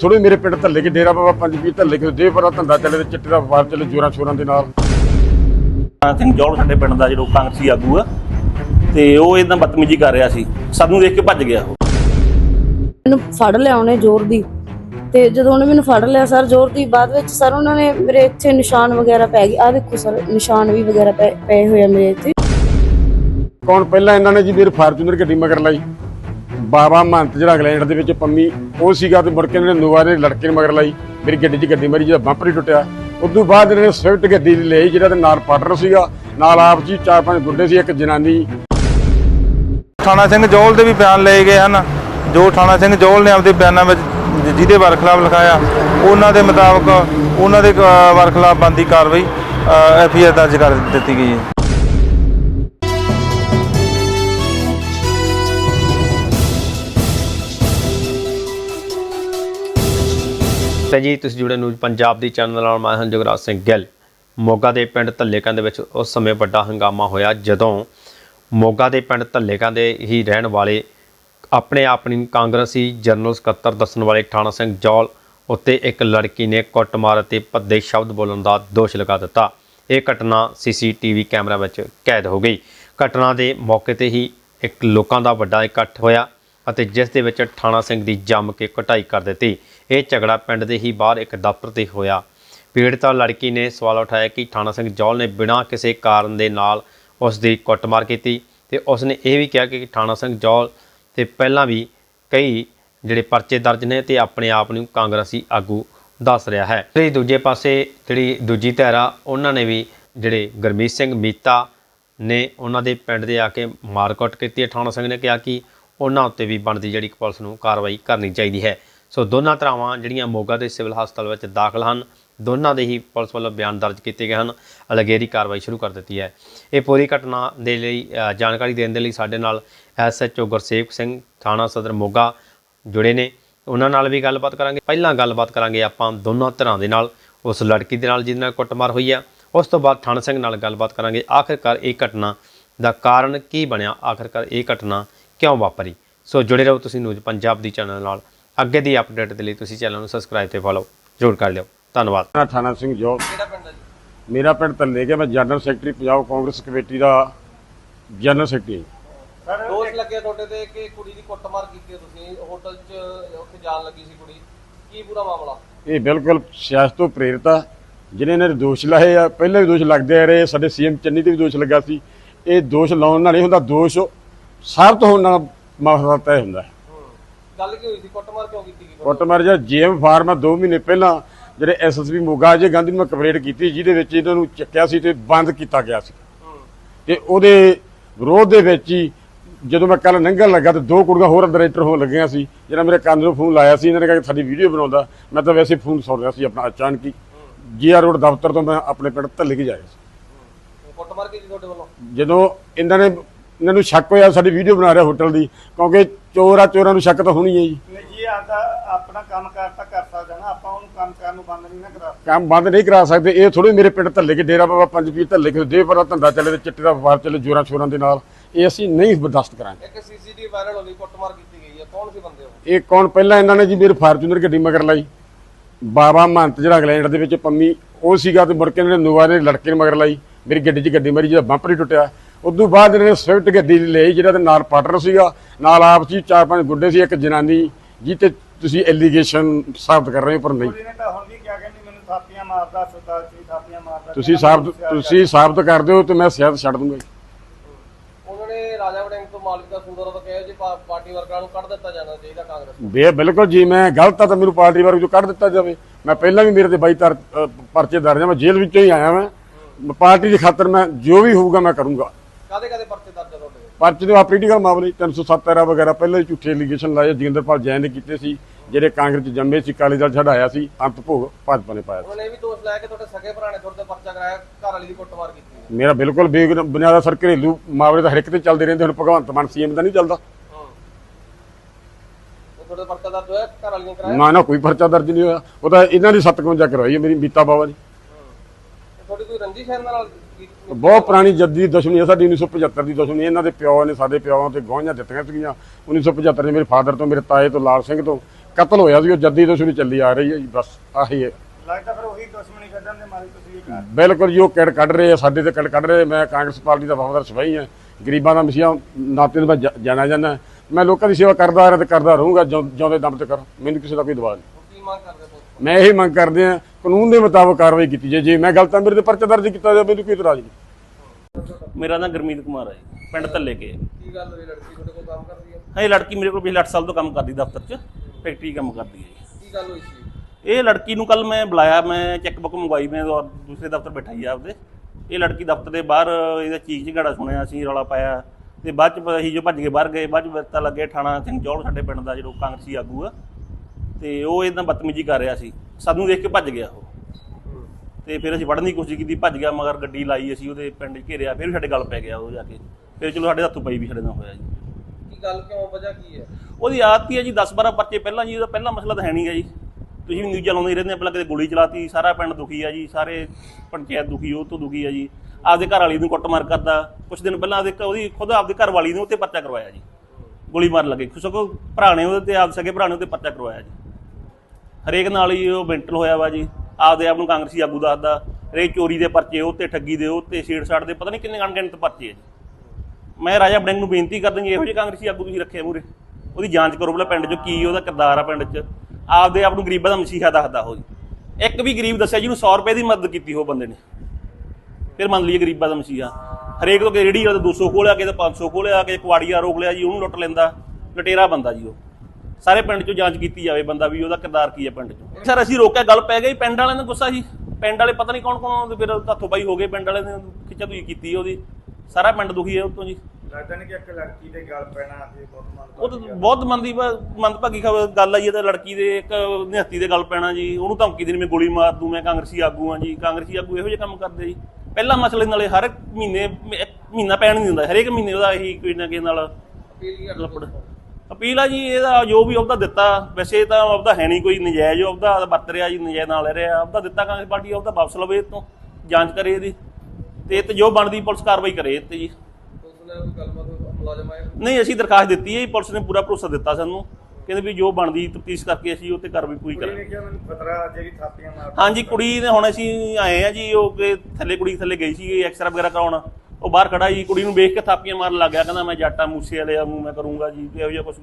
ਥੋੜੇ ਮੇਰੇ ਪਿੰਡ ਧੱਲੇ ਕੇ ਡੇਰਾ ਬਾਬਾ ਪੰਜ ਪੀਰ ਧੱਲੇ ਕੇ ਦੇ ਪਰਾ ਧੰਦਾ ਚੱਲੇ ਤੇ ਚਿੱਟੇ ਦਾ ਵਪਾਰ ਚੱਲੇ ਜੋਰਾਂ ਸ਼ੋਰਾਂ ਦੇ ਨਾਲ। ਹਾਂ ਸਿੰਘ ਜੌਲ ਸਾਡੇ ਪਿੰਡ ਦਾ ਜਿਹੜਾ ਕਾਂਗਰਸੀ ਆਗੂ ਆ ਤੇ ਉਹ ਇਦਾਂ ਬਦਤਮੀਜੀ ਕਰ ਰਿਹਾ ਸੀ। ਸਾਨੂੰ ਦੇਖ ਕੇ ਭੱਜ ਗਿਆ ਉਹ। ਮੈਨੂੰ ਫੜ ਲਿਆ ਉਹਨੇ ਜ਼ੋਰ ਦੀ। ਤੇ ਜਦੋਂ ਉਹਨੇ ਮੈਨੂੰ ਫੜ ਲਿਆ ਸਰ ਜ਼ੋਰ ਦੀ ਬਾਅਦ ਵਿੱਚ ਸਰ ਉਹਨਾਂ ਨੇ ਮੇਰੇ ਇੱਥੇ ਨਿਸ਼ਾਨ ਵਗੈਰਾ ਪੈ ਗਏ। ਆ ਦੇਖੋ ਸਰ ਨਿਸ਼ਾਨ ਵੀ ਵਗੈਰਾ ਪਏ ਪਏ ਹੋਏ ਆ ਮੇਰੇ ਇੱਥੇ। ਕੌਣ ਪਹਿਲਾਂ ਇਹਨਾਂ ਨੇ ਜੀ ਮੇਰੇ ਫਾਰਚੂਨਰ ਗੱਡੀ ਮਗਰ ਲਾਈ? ਬਾਬਾ ਮਹੰਤ ਜਿਹੜਾ ਇੰਗਲੈਂਡ ਦੇ ਵਿੱਚ ਪੰਮੀ ਉਹ ਸੀਗਾ ਤੇ ਮੁੜ ਕੇ ਇਹਨਾਂ ਨੇ ਨੋਵਾ ਦੇ ਲੜਕੇ ਨੂੰ ਮਗਰ ਲਾਈ ਮੇਰੀ ਗੱਡੀ 'ਚ ਗੱਡੀ ਮਾਰੀ ਜਿਹਦਾ ਬੰਪਰ ਹੀ ਟੁੱਟਿਆ। ਉਸ ਤੋਂ ਬਾਅਦ ਇਹਨਾਂ ਨੇ ਸਵਿਫਟ ਗੱਡੀ ਲਈ ਜਿਹੜਾ ਤੇ ਨਾਲ ਪਾਰਟਨਰ ਸੀਗਾ ਨਾਲ ਆਪ ਜੀ ਚਾਰ ਪੰਜ ਗੁੱਡੇ ਸੀ ਇੱਕ ਜਨਾਨੀ। ਥਾਣਾ ਸਿੰਘ ਜੋਲ ਦੇ ਵੀ ਬਿਆਨ ਲਏ ਗਏ ਹਨ। ਜੋ ਥਾਣਾ ਸਿੰਘ ਜੋਲ ਨੇ ਆਪਦੇ ਬਿਆਨਾਂ ਵਿੱਚ ਜ- ਜਿਹਦੇ ਵਰਖਲਾਫ ਲਿਖਾਇਆ ਉਹਨਾਂ ਦੇ ਮੁਤਾਬਕ ਉਹਨਾਂ ਦੇ ਅ, ਵਰਖਲਾਫ ਬੰਦੀ ਕਾਰਵਾਈ ਐਫ ਆਈ ਆਰ ਦਰਜ ਕਰ ਦਿੱਤੀ ਗਈ ਹੈ। ਤੇ ਜੀ, ਤੁਸੀਂ ਜੁੜੇ ਨਿਊਜ਼ ਪੰਜਾਬ ਦੀ ਚੈਨਲ ਨਾਲ, ਮੈਂ ਹਾਂ ਜਗਰਾਜ ਸਿੰਘ ਗਿੱਲ। ਮੋਗਾ ਦੇ ਪਿੰਡ ਧੱਲੇਕਾਂ ਦੇ ਵਿੱਚ ਉਸ ਸਮੇਂ ਵੱਡਾ ਹੰਗਾਮਾ ਹੋਇਆ, ਜਦੋਂ ਮੋਗਾ ਦੇ ਪਿੰਡ ਧੱਲੇਕਾਂ ਦੇ ਹੀ ਰਹਿਣ ਵਾਲੇ ਆਪਣੇ ਆਪਣੀ ਕਾਂਗਰਸੀ ਜਨਰਲ ਸਕੱਤਰ ਦੱਸਣ ਵਾਲੇ ਠਾਣਾ ਸਿੰਘ ਜੌਲ ਉੱਤੇ ਇੱਕ ਲੜਕੀ ਨੇ ਕੁੱਟਮਾਰ ਅਤੇ ਭੱਦੇ ਸ਼ਬਦ ਬੋਲਣ ਦਾ ਦੋਸ਼ ਲਗਾ ਦਿੱਤਾ। ਇਹ ਘਟਨਾ ਸੀਸੀਟੀਵੀ ਕੈਮਰਾ ਵਿੱਚ ਕੈਦ ਹੋ ਗਈ। ਘਟਨਾ ਦੇ ਮੌਕੇ ਤੇ ਹੀ ਇੱਕ ਲੋਕਾਂ ਦਾ ਵੱਡਾ ਇਕੱਠ ਹੋਇਆ। ਅਤੇ ਜਿਸ ਦੇ ਵਿੱਚ ਠਾਣਾ ਸਿੰਘ ਦੀ ਜੰਮ ਕੇ ਕਟਾਈ ਕਰ ਦਿੱਤੀ। ਇਹ ਝਗੜਾ ਪਿੰਡ ਦੇ ਹੀ ਬਾਹਰ ਇੱਕ ਦਫ਼ਤਰ ਤੇ ਹੋਇਆ। ਪੀੜਤਾ ਲੜਕੀ ਨੇ ਸਵਾਲ ਉਠਾਇਆ ਕਿ ਠਾਣਾ ਸਿੰਘ ਜੌਲ ਨੇ ਬਿਨਾਂ ਕਿਸੇ ਕਾਰਨ ਦੇ ਨਾਲ ਉਸ ਦੀ ਕੁੱਟਮਾਰ ਕੀਤੀ ਤੇ ਉਸ ਨੇ ਇਹ ਵੀ ਕਿਹਾ ਕਿ ਠਾਣਾ ਸਿੰਘ ਜੌਲ ਤੇ ਪਹਿਲਾਂ ਵੀ ਕਈ ਜਿਹੜੇ ਪਰਚੇ ਦਰਜ ਨੇ ਤੇ ਆਪਣੇ ਆਪ ਨੂੰ ਕਾਂਗਰਸੀ ਆਗੂ ਦੱਸ ਰਿਹਾ ਹੈ। ਤੇ ਦੂਜੇ ਪਾਸੇ ਜਿਹੜੀ ਦੂਜੀ ਧਿਰ, ਉਹਨਾਂ ਨੇ ਵੀ ਜਿਹੜੇ ਗਰਮੀਤ ਸਿੰਘ ਮੀਤਾ ਨੇ ਉਹਨਾਂ ਦੇ ਪਿੰਡ ਦੇ ਆ ਕੇ ਮਾਰਕਟ ਕੀਤੀ। ਹੈ ਠਾਣਾ ਸਿੰਘ ਨੇ ਕਿਹਾ ਕਿ ਉਹਨਾਂ ਉੱਤੇ ਵੀ ਬਣਦੀ ਜਿਹੜੀ ਪੁਲਿਸ ਨੂੰ ਕਾਰਵਾਈ ਕਰਨੀ ਚਾਹੀਦੀ ਹੈ। ਸੋ ਦੋਨਾਂ ਧਰਾਵਾਂ ਜਿਹੜੀਆਂ ਮੋਗਾ ਦੇ ਸਿਵਲ ਹਸਪਤਾਲ ਵਿੱਚ ਦਾਖਲ ਹਨ, ਦੋਨਾਂ ਦੇ ਹੀ ਪੁਲਿਸ ਵੱਲੋਂ ਬਿਆਨ ਦਰਜ ਕੀਤੇ ਗਏ ਹਨ, ਅਲਗੇਰੀ ਕਾਰਵਾਈ ਸ਼ੁਰੂ ਕਰ ਦਿੱਤੀ ਹੈ। ਇਹ ਪੂਰੀ ਘਟਨਾ ਦੇ ਲਈ ਜਾਣਕਾਰੀ ਦੇਣ ਦੇ ਲਈ ਸਾਡੇ ਨਾਲ ਐਸਐਚਓ ਗੁਰਸੇਵਕ ਸਿੰਘ, ਥਾਣਾ ਸਦਰ ਮੋਗਾ ਜੁੜੇ ਨੇ। ਉਹਨਾਂ ਨਾਲ ਵੀ ਗੱਲਬਾਤ ਕਰਾਂਗੇ। ਪਹਿਲਾਂ ਗੱਲਬਾਤ ਕਰਾਂਗੇ ਆਪਾਂ ਦੋਨਾਂ ਧਿਰਾਂ ਦੇ ਨਾਲ, ਉਸ ਲੜਕੀ ਦੇ ਨਾਲ ਜਿਹਦੇ ਨਾਲ ਕੁੱਟਮਾਰ ਹੋਈ ਆ। ਉਸ ਤੋਂ ਬਾਅਦ ਥਾਣਾ ਸਿੰਘ ਨਾਲ ਗੱਲਬਾਤ ਕਰਾਂਗੇ। ਆਖਿਰਕਾਰ ਇਹ ਘਟਨਾ ਦਾ ਕਾਰਨ ਕੀ ਬਣਿਆ? ਆਖਿਰਕਾਰ ਇਹ ਘਟਨਾ ਕਿਉਂ ਵਾਪਰੀ? ਸੋ ਜੁੜੇ ਰਹੋ ਤੁਸੀਂ ਨਿਊਜ਼ ਪੰਜਾਬ ਦੀ ਚੈਨਲ ਨਾਲ। ਅੱਗੇ ਦੀ ਅਪਡੇਟ ਦੇ ਲਈ ਤੁਸੀਂ ਚੈਨਲ ਨੂੰ ਸਬਸਕ੍ਰਾਈਬ ਤੇ ਫੋਲੋ ਜ਼ਰੂਰ ਕਰ ਲਿਓ। ਧੰਨਵਾਦ। ਮੈਂ ਥਾਣਾ ਸਿੰਘ ਜੋਲ ਮੇਰਾ ਪਿੰਡ ਧੱਲੇ ਕੇ ਮੈਂ general secretary Punjab Congress committee ਦਾ ਜਨਰਲ ਸੈਕਟਰੀ। ਦੋਸ਼ ਲੱਗਿਆ ਤੁਹਾਡੇ ਤੇ ਕਿ ਕੁੜੀ ਦੀ ਕੁੱਟਮਾਰ ਕੀਤੀ ਤੁਸੀਂ? ਹੋਟਲ 'ਚ ਉੱਥੇ ਜਾਣ ਲੱਗੀ ਸੀ ਕੁੜੀ। ਕੀ ਪੂਰਾ ਮਾਮਲਾ? ਇਹ ਬਿਲਕੁਲ ਸਿਆਸਤ ਤੋਂ ਪ੍ਰੇਰਿਤ ਆ। ਜਿਨ੍ਹਾਂ ਨੇ ਦੋਸ਼ ਲਾਏ ਆ ਪਹਿਲਾਂ ਵੀ ਦੋਸ਼ ਲੱਗਦੇ ਆ ਰਹੇ ਸਾਡੇ ਸੀਐਮ ਚੰਨੀ ਤੇ ਵੀ ਦੋਸ਼ ਲੱਗਾ ਸੀ। ਇਹ ਦੋਸ਼ ਲਾਉਣ ਨਾਲ ਨਹੀਂ ਹੁੰਦਾ ਦੋਸ਼ ਸਾਬਤ ਹੋਣ ਨਾਲ ਮਾਮਲਾ ਤੈਅ ਹੁੰਦਾ। ਹੈ। ਗੱਲ ਕੀ ਹੋਈ ਸੀ? ਕੁੱਟਮਾਰ ਕਿਉਂ ਕੀਤੀ ਗਈ? ਕੁੱਟਮਾਰ ਜਿਹੜਾ ਜੀਐਮ ਫਾਰਮਾ 2 ਮਹੀਨੇ ਪਹਿਲਾਂ ਜਿਹੜੇ ਐਸਐਸਪੀ ਮੋਗਾ ਅਜੇ ਗਾਂਧੀ ਨੂੰ ਮੈਂ ਕੰਪਲੇਂਟ ਕੀਤੀ ਜਿਹਦੇ ਵਿੱਚ ਇਹਨਾਂ ਨੂੰ ਚੱਕਿਆ ਸੀ ਤੇ ਬੰਦ ਕੀਤਾ ਗਿਆ ਸੀ। ਤੇ ਉਹਦੇ ਵਿਰੋਧ ਦੇ ਵਿੱਚ ਹੀ ਜਦੋਂ ਮੈਂ ਕੱਲ ਲੰਘਣ ਲੱਗਾ ਤੇ ਦੋ ਕੁੜੀਆਂ ਹੋਰ ਅੰਦਰ ਐਂਟਰ ਹੋਣ ਲੱਗੀਆਂ ਸੀ ਜਿਹੜਾ ਮੇਰੇ ਕੰਨ ਨੂੰ ਫੋਨ ਲਾਇਆ ਸੀ ਇਹਨਾਂ ਨੇ ਕਿਹਾ ਕਿ ਸਾਡੀ ਵੀਡੀਓ ਬਣਾਉਂਦਾ। ਮੈਂ ਤਾਂ ਵੈਸੇ ਫੋਨ ਸੁਣ ਰਿਹਾ ਸੀ ਆਪਣਾ ਅਚਾਨਕ ਹੀ। ਜੀਆਰ ਰੋਡ ਦਫ਼ਤਰ ਤੋਂ ਮੈਂ ਆਪਣੇ ਪਿੰਡ ਧੱਲੇ ਕੇ ਜਾਇਆ ਸੀ। ਕੁੱਟਮਾਰ ਕੀਤੀ ਤੁਹਾਡੇ ਵੱਲੋਂ? ਜਦੋਂ ਇਹਨਾਂ ਨੇ ਇਹਨਾਂ ਨੂੰ ਸ਼ੱਕ ਹੋਇਆ ਸਾਡੀ ਵੀਡੀਓ ਬਣਾ ਰਿਹਾ ਹੋਟਲ ਦੀ ਕਿਉਂਕਿ ਚੋਰ ਆ ਚੋਰਾਂ ਨੂੰ ਸ਼ੱਕ ਤਾਂ ਹੋਣੀ ਹੈ ਜੀ। ਜੀ ਆਪਦਾ ਆਪਣਾ ਕੰਮ ਕਾਰ ਤਾਂ ਕਰ ਸਕਦਾ ਨਾ ਆਪਾਂ ਉਹਨੂੰ ਕੰਮ ਕਰਨ ਨੂੰ ਬੰਦ ਨਹੀਂ ਨਾ ਕਰਾ ਕੰਮ ਬੰਦ ਨਹੀਂ ਕਰਾ ਸਕਦੇ ਇਹ ਥੋੜੇ ਮੇਰੇ ਪਿੰਡ ਧੱਲੇ ਕੇ ਡੇਰਾ ਬਾਬਾ ਪੰਜ ਪੀਰ ਧੱਲੇ ਕੇ ਦੇ ਪਰਾ ਧੰਦਾ ਚੱਲੇ ਤੇ ਚਿੱਟੇ ਦਾ ਵਪਾਰ ਚੱਲੇ ਜੋਰਾਂ ਸ਼ੋਰਾਂ ਦੇ ਨਾਲ ਇਹ ਅਸੀਂ ਨਹੀਂ ਬਰਦਾਸ਼ਤ ਕਰਾਂਗੇ। ਇੱਕ ਸੀਸੀਟੀਵੀ ਵਾਇਰਲ ਹੋ ਗਈ ਕੁੱਟਮਾਰ ਕੀਤੀ ਗਈ ਹੈ ਕੌਣ ਸੀ ਬੰਦੇ ਉਹ? ਇਹ ਕੌਣ? ਪਹਿਲਾਂ ਇਹਨਾਂ ਨੇ ਜੀ ਮੇਰੇ ਫਾਰਚੂਨਰ ਗੱਡੀ ਮਗਰ ਲਾਈ। ਬਾਬਾ ਮਹੰਤ ਜਿਹੜਾ ਇੰਗਲੈਂਡ ਦੇ ਵਿੱਚ ਪੰਮੀ ਉਹ ਸੀਗਾ ਤੇ ਮੁੜ ਕੇ ਇਹਨਾਂ ਨੇ ਨੋਵਾ ਦੇ ਲੜਕੇ ਨੂੰ ਮਗਰ ਲਾਈ। ਮੇਰੀ ਗੱਡੀ 'ਚ ਗੱਡੀ ਮਾਰੀ ਜਿਹਦਾ ਬੰਪਰ ਹੀ ਟੁੱਟਿਆ। ਉਸ ਤੋਂ ਬਾਅਦ ਇਹਨਾਂ ਨੇ ਸਵਿਫਟ ਗੱਡੀ ਲਈ ਜਿਹੜਾ ਤੇ ਨਾਲ ਪਾਰਟਨਰ ਸੀਗਾ ਨਾਲ ਆਪ ਜੀ ਚਾਰ ਪੰਜ ਗੁੱਡੇ ਸੀ ਇੱਕ ਜਨਾਨੀ ਜੀ ਤੇ ਤੁਸੀਂ ਐਲੀਗੇਸ਼ਨ ਸਾਬਤ ਕਰ ਰਹੇ ਹੋ ਪਰ ਨਹੀਂ ਤੁਸੀਂ ਸਾਬਤ ਤੁਸੀਂ ਸਾਬਤ ਕਰ ਦਿਓ ਤੇ ਮੈਂ ਸਿਹਤ ਛੱਡ ਦੂੰਗਾ ਜੀ। ਉਹਨਾਂ ਨੇ ਰਾਜਾ ਵੜਿੰਗ ਤੋਂ ਮਾਲਕ ਦਾ ਸੁੰਦਰ ਤੋਂ ਕਿਹਾ ਜੀ ਪਾ- ਪਾਰਟੀ ਵਰਕਰਾਂ ਨੂੰ ਕੱਢ ਦਿੱਤਾ ਜਾਣਾ ਚਾਹੀਦਾ ਕਾਂਗਰਸ ਨੂੰ। ਬੇ ਬਿਲਕੁਲ ਜੀ ਮੈਂ ਗਲਤ ਆ ਤਾਂ ਮੈਨੂੰ ਪਾਰਟੀ ਵਰਗ ਚੋਂ ਕੱਢ ਦਿੱਤਾ ਜਾਵੇ ਮੈਂ ਪਹਿਲਾਂ ਵੀ ਮੇਰੇ ਤੇ ਬਾਈ ਤਰ ਅ, ਪਰਚੇ ਦਰਜ ਆ ਮੈਂ ਜੇਲ੍ਹ ਵਿੱਚੋਂ ਹੀ ਆਇਆ ਮੈਂ ਪਾਰਟੀ ਦੀ ਖਾਤਰ ਮੈਂ ਜੋ ਵੀ ਹੋਊਗਾ ਮੈਂ ਕਰੂੰਗਾ ਕਾਦੇ ਕਾਦੇ ਪਰਚੇ ਦਰਜ ਆ ਤੁਹਾਡੇ? ਤੇ? ਪਰਚੇ ਦੇ ਆਪਰੀਟੀਕਲ ਮਾਮਲੇ 307 ਐਰਾ ਵਗੈਰਾ ਪਹਿਲਾਂ ਹੀ ਝੂਠੇ ਐਲੀਗੇਸ਼ਨ ਲਾਏ ਜਗਿੰਦਰਪਾਲ ਜੈਨ ਨੇ ਕੀਤੇ ਸੀ ਜਿਹੜੇ ਕਾਂਗਰਸ ਚ ਜੰਮੇ ਸੀ ਕਾਲੀ ਦਲ ਛਡਾਇਆ ਸੀ ਅੰਤ ਭੋਗ ਭਾਜਪਾ ਨੇ ਪਾਇਆ ਸੀ। ਉਹਨਾਂ ਇਹ ਵੀ ਦੋਸ਼ ਲਾਇਆ ਕਿ ਤੁਹਾਡੇ ਸਕੇ ਭਰਾ ਨੇ ਤੁਹਾਡੇ ਤੇ ਪਰਚਾ ਕਰਾਇਆ ਘਰ ਵਾਲੀ ਦੀ ਕੁੱਟਮਾਰ ਕੀਤੀ ਮੇਰਾ ਬਿਲਕੁਲ ਬੇਬੁਨਿਆਦ ਸਰ ਘਰੇਲੂ ਮਾਮਲੇ ਤਾਂ ਹਰ ਇੱਕ ਤੇ ਚੱਲਦੇ ਰਹਿੰਦੇ ਹੁਣ ਭਗਵੰਤ ਮਾਨ ਸੀਐਮ ਦਾ ਨਹੀਂ ਚੱਲਦਾ। ਤੁਹਾਡੇ ਪਰਚਾ ਦਰਜ ਹੋਇਆ ਘਰ ਵਾਲੀ ਨੇ ਕਰਾਇਆ? ਨਾ ਨਾ ਕੋਈ ਪਰਚਾ ਦਰਜ ਨਹੀਂ ਹੋਇਆ। ਉਹ ਤਾਂ ਇਹਨਾਂ ਦੀ 57 ਕਰਵਾਈ ਹੈ ਮੇਰੀ ਬੀਤਾ ਬਾਵਾ ਦੀ। ਤੁਹਾਡੀ ਕੋਈ ਰੰਜਿਸ਼ ਹੈ ਇਹਨਾਂ ਨਾਲ? ਕੀ- ਬਹੁਤ ਪੁਰਾਣੀ ਜੱਦੀ ਦੁਸ਼ਮਣੀ ਹੈ ਸਾਡੀ 1975 ਦੀ ਦੁਸ਼ਮਣੀ ਇਹਨਾਂ ਦੇ ਪਿਓ ਨੇ ਸਾਡੇ ਪਿਓਾਂ ਤੇ ਗਵਾਹੀਆਂ ਦਿੱਤੀਆਂ ਸੀਗੀਆਂ। 1975 ਦੇ ਮੇਰੇ ਫਾਦਰ ਤੋਂ ਮੇਰੇ ਤਾਏ ਤੋਂ ਲਾਲ ਸਿੰਘ ਤੋਂ ਕਤਲ ਹੋਇਆ ਸੀ ਉਹ ਜੱਦੀ ਤੋਂ ਸ਼ੁਰੂ ਚੱਲੀ ਆ ਰਹੀ ਹੈ ਜੀ ਬਸ ਆਹੀ ਹੈ। ਲੱਗਦਾ ਫਿਰ ਉਹੀ ਦੁਸ਼ਮਣੀ ਕੱਢਣ ਦੇ ਮਾਰੇ ਤੁਸੀਂ ਇਹ ਕਰ ਬਿਲਕੁਲ ਜੀ ਉਹ ਕਿੜ ਕੱਢ ਰਹੇ ਆ ਸਾਡੇ ਤੇ ਕਿੜ ਕੱਢ ਰਹੇ ਮੈਂ ਕਾਂਗਰਸ ਪਾਰਟੀ ਦਾ ਵਫਾਦਾਰ ਸਿਪਾਹੀ ਹਾਂ ਗਰੀਬਾਂ ਦਾ ਮਸੀਹਾ ਨਾਤੇ ਤੋਂ ਮੈਂ ਜ- ਜਾਣਿਆ ਜਾਂਦਾ। ਮੈਂ ਲੋਕਾਂ ਦੀ ਸੇਵਾ ਕਰਦਾ ਆ ਰਿਹਾ ਤੇ ਕਰਦਾ ਰਹੂੰਗਾ ਜਿਉਂ- ਜਿਉਂਦੇ ਦਮ ਤੱਕ ਮੈਨੂੰ ਕਿਸੇ ਦਾ ਕੋਈ ਦਬਾਅ ਨਹੀਂ। ਕੀ ਮੰਗ ਕਰਦੇ ਪੁਲਿਸ ਮੈਂ ਇਹੀ ਮੰਗ ਕਰਦੇ ਆ ਕਾਨੂੰਨ ਦੇ ਮੁਤਾਬਕ ਕਾਰਵਾਈ ਕੀਤੀ ਜਾਏ। ਜੇ ਮੈਂ ਗਲਤ ਹਾਂ ਮੇਰੇ ਤੇ ਪਰਚਾ ਦਰਜ ਕੀਤਾ ਜਾਵੇ ਮੈਨੂੰ ਕੋਈ ਇਤਰਾਜ਼ ਨਹੀਂ ਮੇਰਾ ਨਾਮ ਗੁਰਮੀਤ ਕੁਮਾਰ ਹੈ ਜੀ, ਪਿੰਡ ਧੱਲੇ ਕੇ। ਕੀ ਗੱਲ ਹੋਈ? ਲੜਕੀ ਤੁਹਾਡੇ ਕੋਲ ਕੰਮ ਕਰਦੀ ਹੈ? ਹਾਂ ਇਹ ਲੜਕੀ ਮੇਰੇ ਕੋਲ ਪਿਛਲੇ 8 ਸਾਲ ਤੋਂ ਕੰਮ ਕਰਦੀ ਦਫ਼ਤਰ 'ਚ ਫੈਕਟਰੀ ਕੰਮ ਕਰਦੀ ਹੈ ਜੀ। ਕੀ ਗੱਲ ਹੋਈ ਸੀ? ਇਹ ਲੜਕੀ ਨੂੰ ਕੱਲ ਮੈਂ ਬੁਲਾਇਆ ਮੈਂ ਚੈੱਕ ਬੁੱਕ ਮੰਗਵਾਈ ਮੈਂ ਔਰ ਦੂਸਰੇ ਦਫ਼ਤਰ ਬੈਠਾ ਹੀ ਆਪਦੇ। ਇਹ ਲੜਕੀ ਦਫ਼ਤਰ ਦੇ ਬਾਹਰ ਇਹਦਾ ਚੀਕ ਝਗੜਾ ਸੁਣਿਆ ਸੀ ਰੌਲਾ ਪਾਇਆ। ਤੇ ਬਾਅਦ ਚ ਅਸੀਂ ਜੋ ਭੱਜ ਕੇ ਬਾਹਰ ਗਏ ਬਾਅਦ ਚ ਪਤਾ ਲੱਗੇ ਥਾਣਾ ਸਿੰਘ ਜੌਲ ਸਾਡੇ ਪਿੰਡ ਦਾ ਜਿਹੜਾ ਕਾਂਗਰਸੀ ਆਗੂ ਆ। ਤੇ ਉਹ ਇਹਦਾਂ ਬਦਤਮੀਜੀ ਕਰ ਰਿਹਾ ਸੀ। ਸਾਨੂੰ ਦੇਖ ਕੇ ਭੱਜ ਗਿਆ ਉਹ। ਤੇ ਫਿਰ ਅਸੀਂ ਵੜਨ ਦੀ ਕੋਸ਼ਿਸ਼ ਕੀਤੀ ਭੱਜ ਗਿਆ ਮਗਰ ਗੱਡੀ ਲਾਈ ਅਸੀਂ ਉਹਦੇ ਪਿੰਡ 'ਚ ਘੇਰਿਆ ਫਿਰ ਵੀ ਸਾਡੇ ਗੱਲ ਪੈ ਗਿਆ ਉਹ ਜਾ ਕੇ। ਫਿਰ ਚਲੋ ਸਾਡੇ ਹੱਥੋਂ ਪਈ ਵੀ ਸਾਡੇ ਨਾਲ ਹੋਇਆ ਜੀ। ਕੀ ਗੱਲ ਕਿਉਂ ਵਜ੍ਹਾ ਕੀ ਹੈ? ਉਹਦੀ ਆਦਤ ਹੀ ਹੈ ਜੀ 10 12 ਪਰਚੇ ਪਹਿਲਾਂ ਜੀ ਉਹਦਾ ਪਹਿਲਾ ਮਸਲਾ ਤਾਂ ਹੈ ਨਹੀਂ ਗਾ ਜੀ। ਤੁਸੀਂ ਵੀ ਨਿਊਜ਼ ਚਲਾਉਂਦੇ ਹੀ ਰਹਿੰਦੇ ਆ ਪਹਿਲਾਂ ਕਿਤੇ ਗੋਲੀ ਚਲਾਤੀ ਸਾਰਾ ਪਿੰਡ ਦੁਖੀ ਆ ਜੀ ਸਾਰੇ ਪੰਚਾਇਤ ਦੁਖੀ ਉਹ ਤੋਂ ਦੁਖੀ ਆ ਜੀ। ਆਪਦੇ ਘਰ ਵਾਲੀ ਨੂੰ ਕੁੱਟਮਾਰ ਕਰਦਾ ਕੁਝ ਦਿਨ ਪਹਿਲਾਂ ਆਪਦੇ ਉਹਦੀ ਖੁਦ ਆਪਦੇ ਘਰ ਵਾਲੀ ਨੂੰ ਉੱਤੇ ਪਰਚਾ ਕਰਵਾਇਆ ਜੀ। ਗੋਲੀ ਮਾਰਨ ਲੱਗੇ ਸਗੋਂ ਭਰਾ ਨੇ ਉਹਦੇ ਤੇ ਆਪ ਸਕੇ ਭਰਾ ਨੇ ਉਹਦੇ ਪਰਚਾ ਕਰਵਾਇਆ ਜੀ। ਹਰੇਕ ਨਾਲ ਹੀ ਉਹ ਮੈਂਟਲ ਹੋਇਆ ਵਾ ਜੀ। ਆਪਦੇ ਆਪ ਨੂੰ ਕਾਂਗਰਸੀ ਆਗੂ ਦੱਸਦਾ, ਹਰੇਕ ਚੋਰੀ ਦੇ ਪਰਚੇ ਉਹ ਤੇ ਠੱਗੀ ਦੇ, ਉਹ ਤੇ ਛੇੜਛਾੜ ਦੇ, ਪਤਾ ਨਹੀਂ ਕਿੰਨੇ ਅਣਗਿਣਤ ਪਰਚੇ ਹੈ ਜੀ। ਮੈਂ ਰਾਜਾ ਬੜਿੰਗ ਨੂੰ ਬੇਨਤੀ ਕਰਦਾ ਜੀ ਇਹੋ ਜਿਹੇ ਕਾਂਗਰਸੀ ਆਗੂ ਤੁਸੀਂ ਰੱਖੇ ਮੂਰੇ ਉਹਦੀ ਜਾਂਚ ਕਰੋ ਪਹਿਲਾਂ ਪਿੰਡ 'ਚ ਕੀ ਉਹਦਾ ਕਿਰਦਾਰ ਆ ਪਿੰਡ 'ਚ। ਆਪਦੇ ਆਪ ਨੂੰ ਗਰੀਬਾਂ ਦਾ ਮਸੀਹਾ ਦੱਸਦਾ ਹੋ ਜੀ। ਇੱਕ ਵੀ ਗਰੀਬ ਦੱਸਿਆ ਜਿਹਨੂੰ 100 ਰੁਪਏ ਦੀ ਮਦਦ ਕੀਤੀ ਹੋ ਬੰਦੇ ਨੇ। ਫਿਰ ਮੰਨ ਲਈਏ ਗਰੀਬਾਂ ਦਾ ਮਸੀਹਾ। ਹਰੇਕ ਤੋਂ ਰੇੜੀ ਵਾਲਾ 200 ਖੋਲਿਆ ਕਿਸੇ 500 ਖੋਲਿਆ ਕਿਸੇ ਕੁਆੜੀਆ ਰੋਕ ਲਿਆ ਜੀ, ਉਹਨੂੰ ਲੁੱਟ ਲੈਂਦਾ। ਲਟੇਰਾ ਬੰਦਾ ਜੀ ਉਹ। ਸਾਰੇ ਪਿੰਡ 'ਚੋਂ ਜਾਂਚ ਕੀਤੀ ਜਾਵੇ ਬੰਦਾ ਵੀ ਉਹਦਾ ਕਿਰਦਾਰ ਕੀ ਹੈ ਪਿੰਡ 'ਚੋਂ। ਸਰ ਅਸੀਂ ਰੋਕਿਆ ਗੱਲ ਪੈ ਗਈ ਪਿੰਡ ਵਾਲਿਆਂ ਨੂੰ ਗੁੱਸਾ ਸੀ। ਪਿੰਡ ਵਾਲੇ ਪਤਾ ਨਹੀਂ ਕੌਣ ਕੌਣ ਫਿਰ ਹੱਥੋਂ ਪਾਈ ਹੋ ਗਏ ਪਿੰਡ ਵਾਲਿਆਂ ਨੇ ਖਿੱਚਾ ਤੁਸੀਂ ਕੀਤੀ ਉਹਦੀ। ਸਾਰਾ ਪਿੰਡ ਦੁਖੀ ਹੈ ਉਤੋਂ ਜੀ। ਲੱਗਦਾ ਨਹੀਂ ਕਿ ਇੱਕ ਲੜਕੀ ਦੇ ਗੱਲ ਪੈਣਾ ਤੇ ਬਹੁਤ ਮਨ ਉਹ ਤਾਂ ਬਹੁਤ ਮੰਦੀ ਮੰਦਭਾਗੀ ਖਬਰ ਗੱਲ ਆਈ ਹੈ ਤਾਂ ਲੜਕੀ ਦੇ ਇੱਕ ਨਿਹੱਤੀ ਦੇ ਗੱਲ ਪੈਣਾ ਜੀ। ਉਹਨੂੰ ਧਮਕੀ ਦੇਣੀ ਮੈਂ ਗੋਲੀ ਮਾਰ ਦੂੰ ਮੈਂ ਕਾਂਗਰਸੀ ਆਗੂ ਹਾਂ ਜੀ। ਕਾਂਗਰਸੀ ਆਗੂ ਇਹੋ ਜਿਹੇ ਕੰਮ ਕਰਦੇ ਜੀ। ਪਹਿਲਾ ਮਸਲੇ ਨਾਲੇ ਹਰ ਇੱਕ ਮਹੀਨੇ ਮਹੀਨਾ ਪੈਣ ਨਹੀਂ ਦਿੰਦਾ ਹਰੇਕ ਮਹੀਨੇ ਉਹਦਾ ਇਹੀ ਕੋਈ ਨਾ ਕਿਸੇ ਨਾਲ ਲੱਪੜ। ਅਪੀਲ ਆ ਜੀ ਇਹਦਾ ਜੋ ਵੀ ਉਹਦਾ ਦਿੱਤਾ ਵੈਸੇ ਤਾਂ ਉਹਦਾ ਹੈ ਨਹੀਂ ਕੋਈ ਨਜਾਇਜ਼ ਉਹਦਾ ਵਰਤ ਰਿਹਾ ਜੀ ਨਜਾਇਜ਼ ਨਾਲ ਲੈ ਰਿਹਾ। ਉਹਦਾ ਦਿੱਤਾ ਕਾਂਗਰਸ ਪਾਰਟੀ ਉਹਦਾ ਵਾਪਸ ਲਵੇ ਇਹ ਤੋਂ ਜਾਂਚ ਕਰੇ ਇਹਦੀ। ਤੇ ਤੇ ਜੋ ਬਣਦੀ ਪੁਲਿਸ ਕਾਰਵਾਈ ਕਰੇ ਇਹ ਤੇ ਜੀ। ਨਹੀਂ ਅਸੀਂ ਦਰਖਾਸਤ ਦਿੱਤੀ ਹੈ ਪੁਲਿਸ ਨੇ ਪੂਰਾ ਭਰੋਸਾ ਦਿੱਤਾ ਸਾਨੂੰ। ਕਹਿੰਦੇ ਵੀ ਜੋ ਬਣਦੀ ਤਫਤੀਸ਼ ਕਰਕੇ ਅਸੀਂ ਉਹ ਤੇ ਕਾਰਵਾਈ ਪੂਰੀ ਕਰਾਂਗੇ। ਹਾਂਜੀ ਕੁੜੀ ਨੇ ਹੁਣ ਅਸੀਂ ਆਏ ਆ ਜੀ ਉਹ ਥੱਲੇ ਕੁੜੀ ਥੱਲੇ ਗਈ ਸੀ ਐਕਸਰਾ ਵਗੈਰਾ ਕਰਾਉਣ। ਉਹ ਬਾਹਰ ਖੜਾ ਜੀ ਕੁੜੀ ਨੂੰ ਵੇਖ ਕੇ ਥਾਪੀਆਂ ਮਾਰਨ ਲੱਗ ਗਿਆ ਕਹਿੰਦਾ ਮੈਂ ਜੱਟਾ ਮੂਸੇ ਵਾਲੇ ਆ ਨੂੰ ਮੈਂ ਕਰੂੰਗਾ ਜੀ ਇਹੋ ਜਿਹਾ ਕੁਝ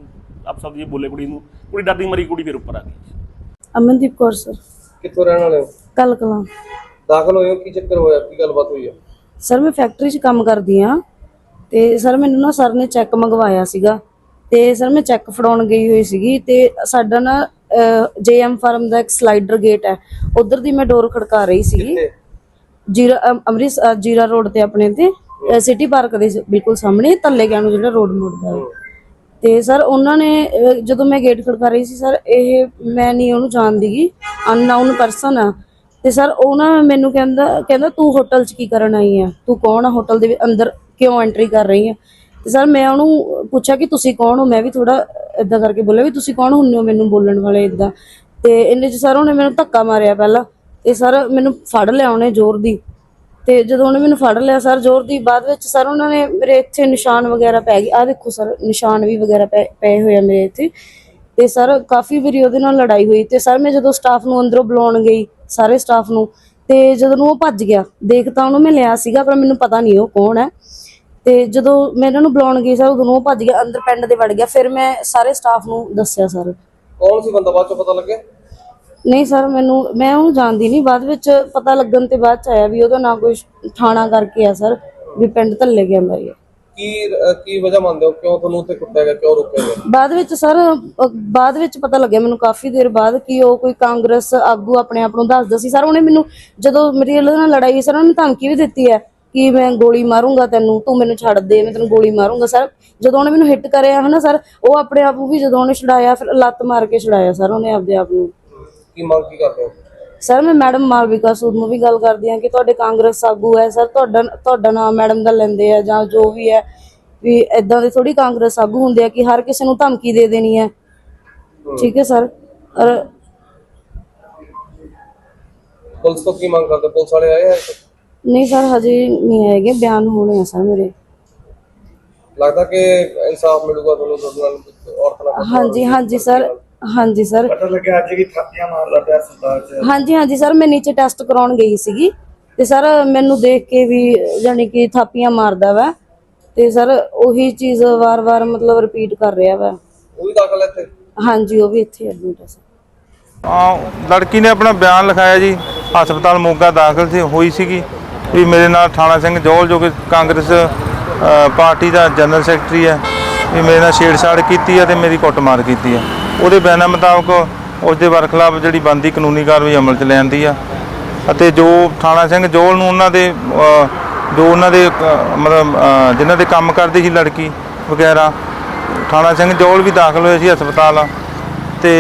ਆਪ ਸਭ ਜੀ ਬੋਲੇ ਕੁੜੀ ਨੂੰ। ਕੁੜੀ ਡਰਦੀ ਮਰੀ ਕੁੜੀ ਫਿਰ ਉੱਪਰ ਆ ਗਈ। ਅਮਨਦੀਪ ਕੌਰ ਸਰ। ਕਿੱਥੋਂ ਰਹਿਣ ਵਾਲੇ ਹੋ? ਕੱਲ ਕਲਾਂ। ਦਾਖਲ ਹੋਏ ਹੋ? ਕੀ ਚੱਕਰ ਹੋਇਆ? ਕੀ ਗੱਲਬਾਤ ਹੋਈ ਹੈ ਸਰ ਮੈਂ ਫੈਕਟਰੀ 'ਚ ਕੰਮ ਕਰਦੀ ਆ ਤੇ ਸਰ ਮੈਨੂੰ ਨਾ ਸਰ ਨੇ ਚੈੱਕ ਮੰਗਵਾਇਆ ਸੀਗਾ ਤੇ ਸਰ ਮੈਂ ਚੈੱਕ ਫੜਾਉਣ ਗਈ ਹੋਈ ਸੀਗੀ ਤੇ ਸਾਡਾ ਨਾ ਜੇਐਮ ਫਾਰਮ ਦਾ ਇੱਕ ਸਲਾਈਡਰ ਗੇਟ ਹੈ ਉਧਰ ਦੀ ਮੈਂ ਡੋਰ ਖੜਕਾ ਰਹੀ ਸੀਗੀ। ਜੀਰਾ ਅਮ- ਅ, ਜੀਰਾ ਰੋਡ ਤੇ ਆਪਣੇ ਤੇ। ਸਿਟੀ ਪਾਰਕ ਦੇ ਸ- ਬਿਲਕੁਲ ਸਾਹਮਣੇ ਤੱਲੇ ਗਿਆ ਨੂੰ ਜਿਹੜਾ ਰੋਡ ਮੁੜਦਾ ਹੈ। ਤੇ ਸਰ ਉਹਨਾਂ ਨੇ ਜਦੋਂ ਮੈਂ ਗੇਟ ਖੜਕਾ ਰਹੀ ਸੀ ਸਰ ਇਹ ਮੈਂ ਨਹੀਂ ਉਹਨੂੰ ਜਾਣਦੀਗੀ ਅਨਨਾਊਨ ਪਰਸਨ ਆ। ਤੇ ਸਰ ਉਹ ਨਾ ਮੈਨੂੰ ਕਹਿੰਦਾ ਕਹਿੰਦਾ ਤੂੰ ਹੋਟਲ 'ਚ ਕੀ ਕਰਨ ਆਈ ਆ? ਤੂੰ ਕੌਣ ਆ? ਹੋਟਲ ਦੇ ਅੰਦਰ ਕਿਉਂ ਐਂਟਰੀ ਕਰ ਰਹੀ ਆ? ਤੇ ਸਰ ਮੈਂ ਉਹਨੂੰ ਪੁੱਛਿਆ ਕਿ ਤੁਸੀਂ ਕੌਣ ਹੋ? ਮੈਂ ਵੀ ਥੋੜਾ ਇਦਾਂ ਕਰਕੇ ਬੋਲਿਆ ਵੀ ਤੁਸੀਂ ਕੌਣ ਹੁੰਦੇ ਹੋ ਮੈਨੂੰ ਬੋਲਣ ਵਾਲੇ ਇਦਾਂ ਤੇ ਇੰਨੇ 'ਚ ਸਰ ਉਹਨੇ ਮੈਨੂੰ ਧੱਕਾ ਮਾਰਿਆ ਪਹਿਲਾਂ। ਤੇ ਸਰ ਮੈਨੂੰ ਫੜ ਲਿਆ ਉਹਨੇ ਜ਼ੋਰ ਦੀ। ਤੇ ਜਦੋਂ ਉਹਨੇ ਮੈਨੂੰ ਫੜ ਲਿਆ ਸਰ, ਜ਼ੋਰ ਦੀ ਬਾਅਦ ਵਿੱਚ ਸਰ ਉਹਨਾਂ ਨੇ ਮੇਰੇ ਇੱਥੇ ਨਿਸ਼ਾਨ ਵਗੈਰਾ ਪੈ ਗਏ। ਆ ਦੇਖੋ ਸਰ, ਨਿਸ਼ਾਨ ਵੀ ਵਗੈਰਾ ਪਏ ਹੋਏ ਆ ਮੇਰੇ ਇੱਥੇ। ਤੇ ਸਰ ਕਾਫੀ ਵਾਰੀ ਉਹਦੇ ਨਾਲ ਲੜਾਈ ਹੋਈ ਤੇ ਸਰ ਮੈਂ ਜਦੋਂ ਸਟਾਫ ਨੂੰ ਅੰਦਰੋਂ ਬੁਲਾਉਣ ਗਈ, ਸਾਰੇ ਸਟਾਫ ਨੂੰ, ਤੇ ਜਦੋਂ ਉਹ ਭੱਜ ਗਿਆ, ਦੇਖ ਤਾਂ ਉਹਨੂੰ ਮੈਂ ਲਿਆ ਸੀਗਾ, ਪਰ ਮੈਨੂੰ ਪਤਾ ਨਹੀਂ ਉਹ ਕੌਣ ਹੈ। ਤੇ ਜਦੋਂ ਮੈਂ ਇਹਨਾਂ ਨੂੰ ਬੁਲਾਉਣ ਗਈ ਸਰ, ਉਦੋਂ ਉਹ ਭੱਜ ਗਿਆ, ਅੰਦਰ ਪਿੰਡ ਦੇ ਵੜ ਗਿਆ, ਫਿਰ ਮੈਂ ਸਾਰੇ ਸਟਾਫ ਨੂੰ ਦੱਸਿਆ ਸਰ। ਕੌਣ ਸੀ ਬੰਦਾ, ਬਾਅਦ ਚ ਪਤਾ ਲੱਗਿਆ? ਨਹੀਂ ਸਰ ਮੈਨੂੰ ਮੈਂ ਉਹਨੂੰ ਜਾਣਦੀ ਨਹੀਂ। ਬਾਅਦ ਵਿੱਚ ਪਤਾ ਲੱਗਣ ਤੇ ਬਾਅਦ ਚ ਆਇਆ ਵੀ ਉਹਦਾ ਨਾਂ ਕੋਈ ਥਾਣਾ ਕਰਕੇ ਆ ਸਰ ਵੀ ਪਿੰਡ ਧੱਲੇ ਗਿਆ ਹੁੰਦਾ ਹੈ ਕੀ ਅ, ਕੀ ਵਜ੍ਹਾ ਮੰਨਦੇ ਹੋ? ਕਿਉਂ ਤੁਹਾਨੂੰ ਉੱਥੇ ਕੁੱਟਿਆ ਗਿਆ? ਕਿਉਂ ਰੋਕਿਆ ਗਿਆ? ਬਾਅਦ ਵਿੱਚ ਸਰ ਬਾਅਦ ਵਿੱਚ ਪਤਾ ਲੱਗਿਆ ਮੈਨੂੰ ਕਾਫੀ ਦੇਰ ਬਾਅਦ ਕਿ ਉਹ ਕੋਈ ਕਾਂਗਰਸ ਆਗੂ ਆਪਣੇ ਆਪ ਨੂੰ ਦੱਸਦਾ ਸੀ। ਸਰ ਉਹਨੇ ਮੈਨੂੰ ਜਦੋਂ ਮੇਰੀ ਉਹਦੇ ਨਾਲ ਲੜਾਈ ਹੋਈ ਸਰ ਉਹਨੇ ਧਮਕੀ ਵੀ ਦਿੱਤੀ ਹੈ ਕਿ ਮੈਂ ਗੋਲੀ ਮਾਰੂੰਗਾ ਤੈਨੂੰ ਤੂੰ ਮੈਨੂੰ ਛੱਡ ਦੇ ਮੈਂ ਤੈਨੂੰ ਗੋਲੀ ਮਾਰੂੰਗਾ। ਸਰ ਜਦੋਂ ਉਹਨੇ ਮੈਨੂੰ ਹਿੱਟ ਕਰਿਆ ਹਨਾ ਸਰ ਉਹ ਆਪਣੇ ਆਪ ਨੂੰ ਵੀ ਜਦੋਂ ਉਹਨੇ ਛੁਡਾਇਆ ਫਿਰ ਲੱਤ ਮਾਰ ਕੇ ਛੁਡਾਇਆ ਸਰ ਉਹਨੇ ਆਪਦੇ ਆਪ ਨੂੰ। ਕੀ ਮੰਗ ਕੀ ਕਰਦੇ ਹੋ? ਸਰ ਮੈਂ ਮੈਡਮ ਮਾਲਵਿਕਾ ਸੂਦ ਨੂੰ ਵੀ ਗੱਲ ਕਰਦੀ ਹਾਂ ਕਿ ਤੁਹਾਡੇ ਕਾਂਗਰਸ ਆਗੂ ਹੈ। ਸਰ ਤੁਹਾਡਾ ਤੁਹਾਡਾ ਨਾਮ ਮੈਡਮ ਦਾ ਲੈਂਦੇ ਆ ਜਾਂ ਜੋ ਵੀ ਹੈ ਵੀ ਇਦਾਂ ਦੇ ਥੋੜੀ ਕਾਂਗਰਸ ਆਗੂ ਹੁੰਦੇ ਆ ਕਿ ਹਰ ਕਿਸੇ ਨੂੰ ਧਮਕੀ ਦੇ ਦੇਣੀ ਹੈ। ਠੀਕ ਹੈ ਸਰ। ਔਰ ਪੁਲਿਸ ਤੋਂ ਕੀ ਮੰਗ ਕਰਦੇ? ਪੁਲਿਸ ਵਾਲੇ ਆਏ ਆ ਨਹੀਂ ਸਰ ਹਜੇ ਨਹੀਂ ਆਏਗੇ। ਬਿਆਨ ਹੋਣੇ ਆ ਸਰ ਮੇਰੇ। ਲੱਗਦਾ ਕਿ ਇਨਸਾਫ ਮਿਲੂਗਾ ਤੁਹਾਨੂੰ ਤੁਹਾਡੇ ਨਾਲ ਔਰਤ ਨਾਲ ਹਾਂਜੀ ਹਾਂਜੀ ਸਰ। ਹਾਂਜੀ ਸਰ। ਪਤਾ ਲੱਗਿਆ ਅੱਜ ਵੀ ਥਾਪੀਆਂ ਮਾਰਦਾ ਪਿਆ ਹਸਪਤਾਲ 'ਚ ਹਾਂਜੀ ਹਾਂਜੀ ਸਰ ਮੈਂ ਨੀਚੇ ਟੈਸਟ ਕਰਾਉਣ ਗਈ ਸੀਗੀ ਤੇ ਸਰ ਮੈਨੂੰ ਦੇਖ ਕੇ ਵੀ ਯਾਨੀ ਕਿ ਥਾਪੀਆਂ ਮਾਰਦਾ ਵਾ ਤੇ ਸਰ ਉਹੀ ਚੀਜ਼ ਵਾਰ-ਵਾਰ ਮਤਲਬ ਰਿਪੀਟ ਕਰ ਰਿਹਾ ਵਾ। ਉਹ ਵੀ ਦਾਖਲ ਹੈ ਇੱਥੇ? ਹਾਂਜੀ ਉਹ ਵੀ ਇੱਥੇ ਐਡਮਿਟ ਹੈ ਸਰ। ਆ ਲੜਕੀ ਨੇ ਆਪਣਾ ਬਿਆਨ ਲਿਖਾਇਆ ਜੀ ਹਸਪਤਾਲ ਮੋਗਾ ਦਾਖਲ ਸੀ ਹੋਈ ਸੀਗੀ। ਵੀ ਮੇਰੇ ਨਾਲ ਥਾਣਾ ਸਿੰਘ ਜੋਲ ਜੋ ਕਿ ਕਾਂਗਰਸ ਅ, ਪਾਰਟੀ ਦਾ ਜਨਰਲ ਸੈਕਟਰੀ ਹੈ ਵੀ ਮੇਰੇ ਨਾਲ ਛੇੜਛਾੜ ਕੀਤੀ ਹੈ ਤੇ ਮੇਰੀ ਕੁੱਟਮਾਰ ਕੀਤੀ ਹੈ। ਉਹਦੇ ਬਿਆਨਾਂ ਮੁਤਾਬਕ ਉਸ ਦੇ ਵਰਖਲਾਫ ਜਿਹੜੀ ਬੰਦੀ ਕਾਨੂੰਨੀ ਕਾਰਵਾਈ ਅਮਲ 'ਚ ਲੈਂਦੀ ਆ। ਅਤੇ ਜੋ ਥਾਣਾ ਸਿੰਘ ਜੋਲ ਨੂੰ ਉਹਨਾਂ ਦੇ ਜੋ ਉਹਨਾਂ ਦੇ ਮਤਲਬ ਜਿਨ੍ਹਾਂ ਦੇ ਕੰਮ ਕਰਦੀ ਸੀ ਲੜਕੀ ਵਗੈਰਾ ਥਾਣਾ ਸਿੰਘ ਜੋਲ ਵੀ ਦਾਖਲ ਹੋਏ ਸੀ ਹਸਪਤਾਲ ਤੇ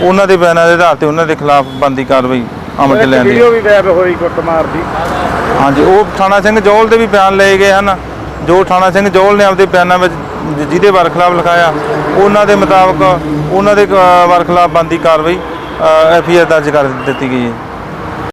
ਉਹਨਾਂ ਦੇ ਬਿਆਨਾਂ ਦੇ ਆਧਾਰ ਤੇ ਉਹਨਾਂ ਦੇ ਖਿਲਾਫ ਬੰਦੀ ਕਾਰਵਾਈ ਅਮਲ 'ਚ ਲੈਂਦੀ ਵੀਡੀਓ ਵੀ ਗਾਇਬ ਹੋਈ ਕੁੱਟਮਾਰ ਦੀ। ਹਾਂਜੀ ਉਹ ਥਾਣਾ ਸਿੰਘ ਜੋਲ ਦੇ ਵੀ ਬਿਆਨ ਲਏ ਗਏ ਹਨ। ਜੋ ਥਾਣਾ ਸਿੰਘ ਜੋਲ ਨੇ ਆਪਦੇ ਬਿਆਨਾਂ ਵਿੱਚ ਜਿਹਦੇ ਵਰਖਲਾਫ ਲਿਖਾਇਆ ਉਹਨਾਂ ਦੇ ਮੁਤਾਬਕ ਉਹਨਾਂ ਦੇ ਵਰਖਲਾਫ ਬੰਦੀ ਕਾਰਵਾਈ ਐਫ ਆਈ ਆਰ ਦਰਜ ਕਰ ਦਿੱਤੀ ਗਈ ਹੈ।